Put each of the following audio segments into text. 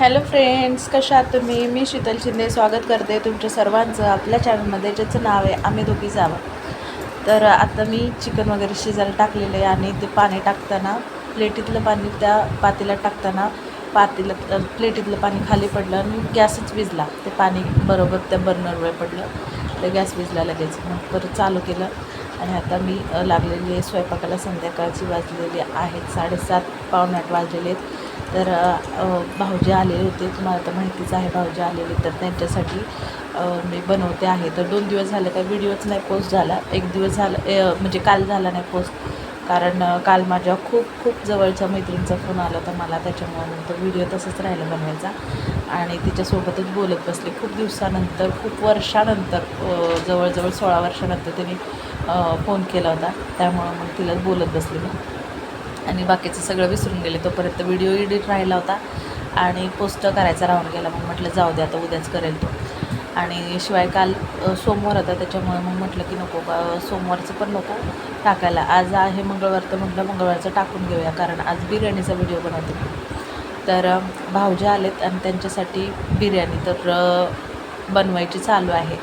Hello friends कशा आहात तुम्ही? मी शीतल शिंदे स्वागत करते तुमच्या सर्वांचं आपल्या चॅनलमध्ये ज्याचं नाव आहे आम्ही दोघी जावं. तर आता मी चिकन वगैरे शिजायला टाकलेलं आहे आणि ते पाणी टाकताना प्लेटीतलं पाणी त्या पातेल्यात टाकताना पातेल्यात प्लेटीतलं पाणी खाली पडलं आणि गॅसच विजला. ते पाणी बरोबर त्या बर्नरवर पडलं. तर गॅस विजला लगेच. मग परत चालू केलं आणि आता मी लागलेली आहे स्वयंपाकाला. संध्याकाळची वाजलेली आहेत साडेसात पावणे आठ वाजलेले आहेत. तर भाऊजी आलेले होते. तुम्हाला तर माहितीच आहे भाऊजी आलेले तर त्यांच्यासाठी मी बनवते आहे. तर दोन दिवस झाले काय व्हिडिओच नाही पोस्ट झाला. एक दिवस झाला म्हणजे काल झाला नाही पोस्ट. कारण काल माझ्या खूप खूप जवळच्या मैत्रिणीचा फोन आला होता मला. त्याच्यामुळे नंतर व्हिडिओ तसंच राहिला बनवायचा. आणि तिच्यासोबतच बोलत बसले. खूप दिवसानंतर खूप वर्षानंतर जवळजवळ सोळा वर्षानंतर त्यांनी फोन केला होता. त्यामुळं मग तिला बोलत बसले मी. आणि बाकीचं सगळं विसरून गेले. तोपर्यंत व्हिडिओ एडिट राहिला होता आणि पोस्ट करायचा राहून गेला. मग म्हटलं जाऊ दे आता उद्याच करेल तो. आणि शिवाय काल सोमवार होता. त्याच्यामुळे मग म्हटलं की नको का सोमवारचं पण नको टाकायला. आज आहे मंगळवार तर म्हटलं मंगळवारचं टाकून घेऊया कारण आज बिर्याणीचा व्हिडिओ बनवते. तर भाऊजी आलेत आणि त्यांच्यासाठी बिर्याणी तर बनवायची चालू आहे.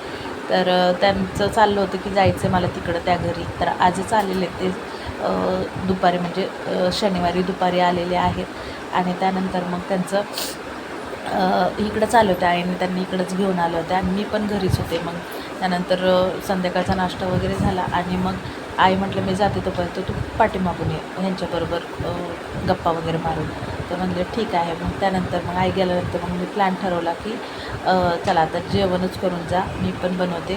तर त्यांचं चाललं होतं की जायचं मला तिकडं त्या घरी. तर आजच आलेले ते दुपारी म्हणजे शनिवारी दुपारी आलेले आहेत. आणि त्यानंतर मग त्यांचं इकडं चालू होतं आईने त्यांनी इकडंच घेऊन आलं होतं. आणि मी पण घरीच होते मग. त्यानंतर संध्याकाळचा नाश्ता वगैरे झाला आणि मग आई म्हटलं मी जाते तोपर्यंत तू पाठीमागून ये. ह्यांच्याबरोबर गप्पा वगैरे मारून. तर म्हणलं ठीक आहे. मग त्यानंतर मग आई गेल्यानंतर मग मी प्लॅन ठरवला की चला आता जेवणच करून जा. मी पण बनवते.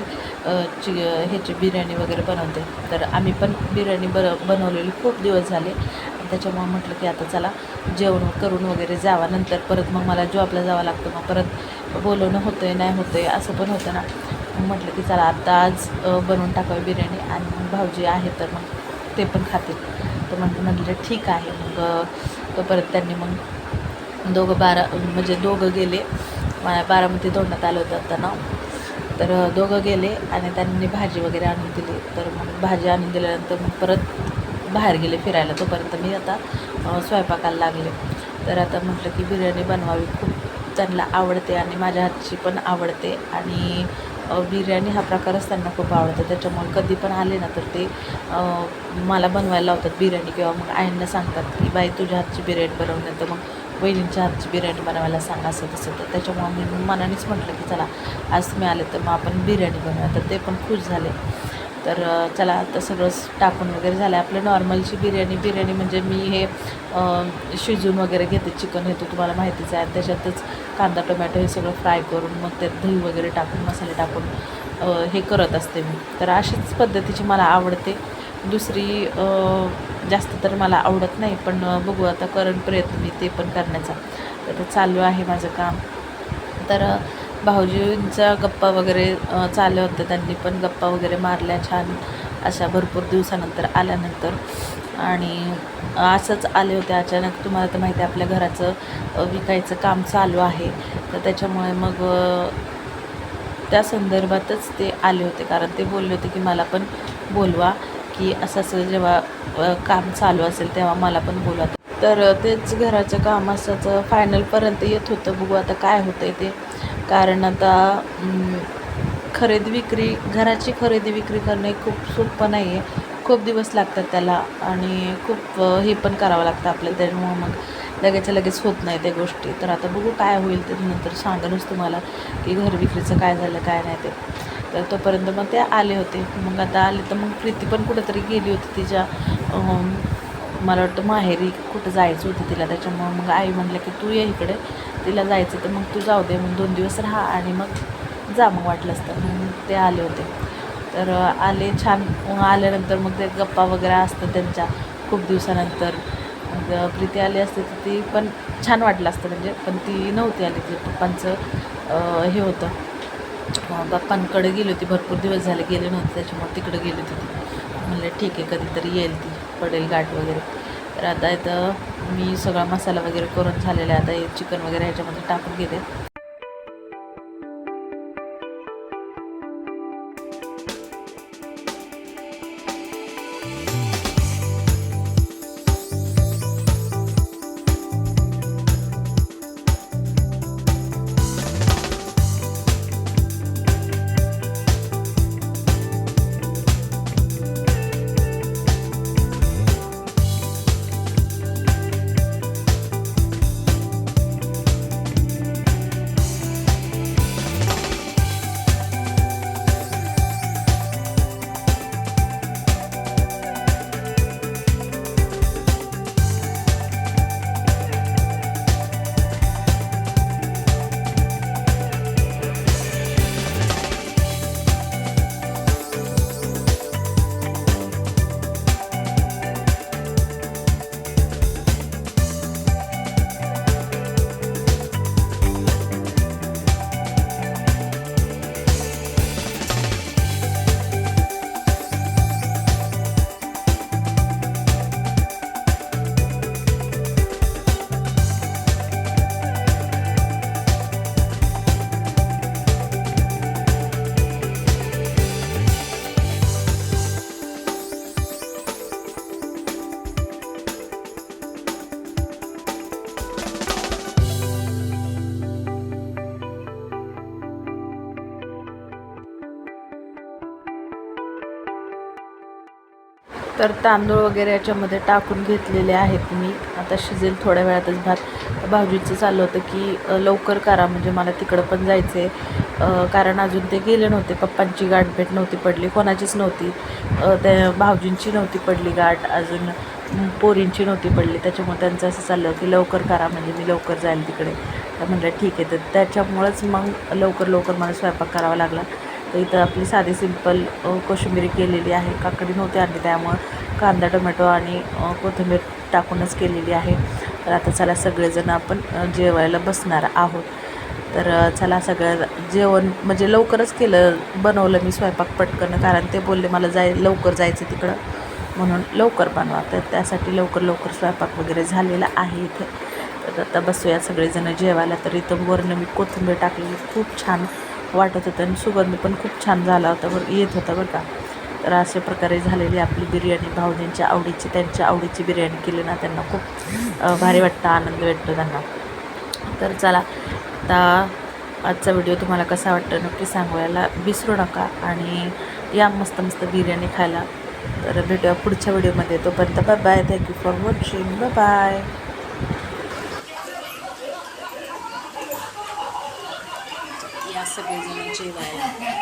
चि ह्याची बिर्याणी वगैरे बनवते. तर आम्ही पण बिर्याणी बर बनवलेली खूप दिवस झाले. आणि त्याच्यामुळं म्हटलं की आता चला जेवण करून वगैरे जावा. नंतर परत मग मला जॉबला जावं लागतं. मग परत बोलवणं होतं आहे नाही होतं आहे असं पण होतं ना. म्हटलं की चला आता आज बनवून टाकावी बिर्याणी आणि भाऊजी आहे तर मग ते पण खातील. तर मग म्हटलं ठीक आहे. मग तो परत त्यांनी मग दोघं बारा म्हणजे दोघं गेले. बारामती धोंडात आलं होतं त्यांना तर दोघं गेले आणि त्यांनी भाजी वगैरे आणून दिली. तर मग भाजी आणून दिल्यानंतर मग परत बाहेर गेले फिरायला. तोपर्यंत मी आता स्वयंपाकाला लागले. तर आता म्हटलं की बिर्याणी बनवावी. खूप त्यांना आवडते आणि माझ्या हातची पण आवडते. आणि बिर्याणी हा प्रकारच त्यांना खूप आवडतो. त्याच्यामुळे कधी पण आले ना तर ते मला बनवायला लावतात बिर्याणी किंवा मग आईंना सांगतात की बाई तुझ्या हातची बिर्याणी बनवून तर मग बहिणींच्या हातची बिर्याणी बनवायला सांगा असं तसं. तर त्याच्यामुळं मी मनानेच म्हटलं की चला आज तुम्ही आले तर मग आपण बिर्याणी बनवूया. तर ते पण खुश झाले. तर चला आता सगळंच टाकून वगैरे झालं. आहे आपलं नॉर्मलची बिर्याणी बिर्याणी म्हणजे मी हे शिजून वगैरे घेते. चिकन हे तर तुम्हाला माहितीच आहे. त्याच्यातच कांदा टोमॅटो हे सगळं फ्राय करून मग त्यात दही वगैरे टाकून मसाले टाकून हे करत असते मी. तर अशीच पद्धतीची मला आवडते. दुसरी जास्त तर मला आवडत नाही पण बघू आता करण प्रयत्न मी ते पण करण्याचा. तर चालू आहे माझं काम. तर भाऊजींचा गप्पा वगैरे चालू होतं. होत्या त्यांनी पण गप्पा वगैरे मारल्या छान. अशा भरपूर दिवसानंतर आल्यानंतर. आणि असंच आले होते अचानक. तुम्हाला तर माहिती आहे आपल्या घराचं विकायचं काम चालू आहे. तर त्याच्यामुळे मग त्या संदर्भातच ते आले होते. कारण ते बोलले होते की मला पण बोलवा की असं असं जेव्हा काम चालू असेल तेव्हा मला पण बोलवा. तर तेच घराचं काम असंच फायनलपर्यंत येत होतं. बघू आता काय होतं आहे ते. कारण आता खरेदी विक्री घराची खरेदी विक्री करणे खूप सोपं नाही आहे खूप दिवस लागतात त्याला आणि खूप हे पण करावं लागतं आपल्याला. त्याच्यामुळं मग लगेचच्या लगेच होत नाही त्या गोष्टी. तर आता बघू काय होईल ते नंतर सांगेनच तुम्हाला की घर विक्रीचं काय झालं काय नाही ते. तर तोपर्यंत मग ते आले होते. मग आता आले तर मग प्रीती पण कुठंतरी गेली होती तिच्या मला वाटतं माहेरी कुठं जायचं होतं तिला. त्याच्यामुळं मग आई म्हणलं की तू ये इकडे. तिला जायचं तर मग तू जाऊ दे. मग दोन दिवस राहा आणि मग जा मग वाटलंच तर मग ते आले होते. तर आले छान आल्यानंतर मग ते गप्पा वगैरे असतं त्यांच्या. खूप दिवसानंतर. मग प्रीती आली असते तर ती पण छान वाटलं असतं म्हणजे. पण ती नव्हती आली ती पप्पांचं हे होतं. अं, पप्पांकडे गेली होती. भरपूर दिवस झाले गेले नव्हते त्याच्यामुळे तिकडे गेली होती ती. म्हणलं ठीक आहे कधीतरी येईल ती पडेल गाठ वगैरे. तर आता इथं मी सगळा मसाला वगैरे करून झालेला आहे. आता हे चिकन वगैरे ह्याच्यामध्ये टाकून घेते. तर तांदूळ वगैरे याच्यामध्ये टाकून घेतलेले आहेत मी. आता शिजेल थोड्या वेळातच भात. तर भाऊजींचं चाललं होतं की लवकर करा म्हणजे मला तिकडं पण जायचं आहे कारण अजून ते गेले नव्हते. पप्पांची गाठ भेट नव्हती पडली. कोणाचीच नव्हती. त्या भाऊजींची नव्हती पडली गाठ. अजून पोरींची नव्हती पडली. त्याच्यामुळे त्यांचं असं चाललं की लवकर करा म्हणजे मी लवकर जाईल तिकडे. तर म्हटलं ठीक आहे. तर त्याच्यामुळंच मग लवकर लवकर मला स्वयंपाक करावा लागला. तर इथं आपली साधी सिंपल अ, कोशिंबिरी केलेली आहे. काकडी नव्हती आणली त्यामुळं कांदा टोमॅटो आणि कोथिंबीर टाकूनच केलेली आहे. तर आता चला सगळेजण आपण जेवायला बसणार आहोत. तर चला सगळं जेवण म्हणजे लवकरच केलं बनवलं मी स्वयंपाक पटकन कारण ते बोलले मला जाय लवकर जायचं तिकडं. म्हणून लवकर बनवा. तर त्यासाठी लवकर लवकर स्वयंपाक वगैरे झालेला आहे इथे. तर आता बसूया सगळेजण जेवायला. तर इथं वरनं मी कोथिंबीर टाकलेली. खूप छान वाटत होतं आणि सुगंध पण खूप छान झाला होता बरं येत होता बरं का. तर अशा प्रकारे झालेली आपली बिर्याणी भाऊजींच्या आवडीची त्यांच्या आवडीची बिर्याणी केली ना त्यांना खूप भारी वाटतं आनंद भेटतो त्यांना. तर चला आता आजचा व्हिडिओ तुम्हाला कसा वाटतं नक्की सांगवायला विसरू नका आणि या मस्त मस्त बिर्याणी खायला. तर भेटूया पुढच्या व्हिडिओमध्ये. तोपर्यंत bye bye thank you for watching bye bye या सगळेजण जेवायला